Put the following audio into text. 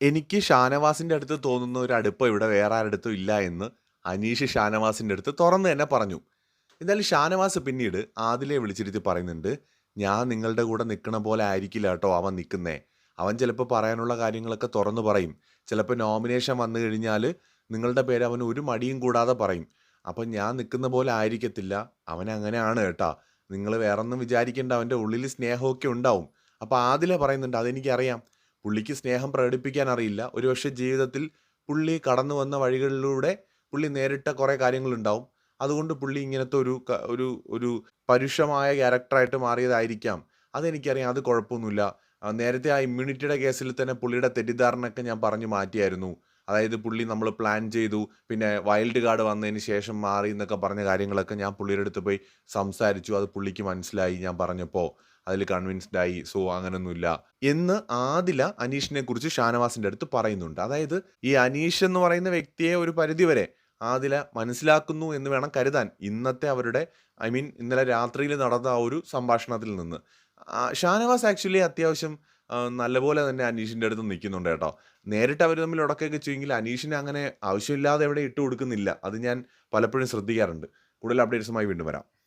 എനിക്ക് ഷാനവാസിന്റെ അടുത്ത് തോന്നുന്ന ഒരു അടുപ്പം ഇവിടെ വേറെ ആരടുത്തും ഇല്ല എന്ന് അനീഷ് ഷാനവാസിന്റെ അടുത്ത് തുറന്ന് തന്നെ പറഞ്ഞു. എന്തായാലും ഷാനവാസ് പിന്നീട് ആദിലെ വിളിച്ചിരുത്തി പറയുന്നുണ്ട് ഞാൻ നിങ്ങളുടെ കൂടെ നിൽക്കണ പോലെ ആയിരിക്കില്ല കേട്ടോ അവൻ നിൽക്കുന്നേ അവൻ ചിലപ്പോൾ പറയാനുള്ള കാര്യങ്ങളൊക്കെ തുറന്നു പറയും. ചിലപ്പോൾ നോമിനേഷൻ വന്നു കഴിഞ്ഞാൽ നിങ്ങളുടെ പേര് അവൻ ഒരു മടിയും കൂടാതെ പറയും. അപ്പം ഞാൻ നിൽക്കുന്ന പോലെ ആയിരിക്കത്തില്ല. അവൻ അങ്ങനെയാണ് കേട്ടാ. നിങ്ങൾ വേറൊന്നും വിചാരിക്കേണ്ട അവന്റെ ഉള്ളിൽ സ്നേഹമൊക്കെ ഉണ്ടാവും. അപ്പോൾ ആദിലെ പറയുന്നുണ്ട് അതെനിക്കറിയാം. പുള്ളിക്ക് സ്നേഹം പ്രകടിപ്പിക്കാൻ അറിയില്ല. ഒരുപക്ഷെ ജീവിതത്തിൽ പുള്ളി കടന്നു വന്ന വഴികളിലൂടെ പുള്ളി നേരിട്ട കുറേ കാര്യങ്ങളുണ്ടാവും. അതുകൊണ്ട് പുള്ളി ഇങ്ങനത്തെ ഒരു ഒരു ഒരു പരുഷമായ ക്യാരക്ടറായിട്ട് മാറിയതായിരിക്കാം. അതെനിക്കറിയാം. അത് കുഴപ്പമൊന്നുമില്ല. നേരത്തെ ആ ഇമ്മ്യൂണിറ്റിയുടെ കേസിൽ തന്നെ പുള്ളിയുടെ തെറ്റിദ്ധാരണയൊക്കെ ഞാൻ പറഞ്ഞു മാറ്റിയായിരുന്നു. അതായത് പുള്ളി നമ്മൾ പ്ലാൻ ചെയ്തു. പിന്നെ വൈൽഡ് കാർഡ് വന്നതിന് ശേഷം മാറി എന്നൊക്കെ പറഞ്ഞ കാര്യങ്ങളൊക്കെ ഞാൻ പുള്ളിയുടെ അടുത്ത് പോയി സംസാരിച്ചു. അത് പുള്ളിക്ക് മനസ്സിലായി ഞാൻ പറഞ്ഞപ്പോൾ അതിൽ കൺവിൻസ്ഡ് ആയി. സോ അങ്ങനൊന്നുമില്ല. എന്ന് ആദില അനീഷിനെ കുറിച്ച് ഷാനവാസിന്റെ അടുത്ത് പറയുന്നുണ്ട്. അതായത് ഈ അനീഷ് എന്ന് പറയുന്ന വ്യക്തിയെ ഒരു പരിധിവരെ ആദില മനസ്സിലാക്കുന്നു എന്ന് വേണം കരുതാൻ. ഇന്നത്തെ അവരുടെ ഐ മീൻ ഇന്നലെ രാത്രിയിൽ നടന്ന ആ ഒരു സംഭാഷണത്തിൽ നിന്ന്. ഷാനവാസ് ആക്ച്വലി അത്യാവശ്യം നല്ലപോലെ തന്നെ അനീഷിന്റെ അടുത്ത് നിൽക്കുന്നുണ്ട് കേട്ടോ. നേരിട്ട് അവർ തമ്മിൽ ഉടക്കൊക്കെ ചെയ്യുമെങ്കിൽ അനീഷിനെ അങ്ങനെ ആവശ്യമില്ലാതെ എവിടെ ഇട്ട് കൊടുക്കുന്നില്ല അത് ഞാൻ പലപ്പോഴും ശ്രദ്ധിക്കാറുണ്ട്. കൂടുതൽ അപ്ഡേറ്റ്സുമായി വീണ്ടും വരാം.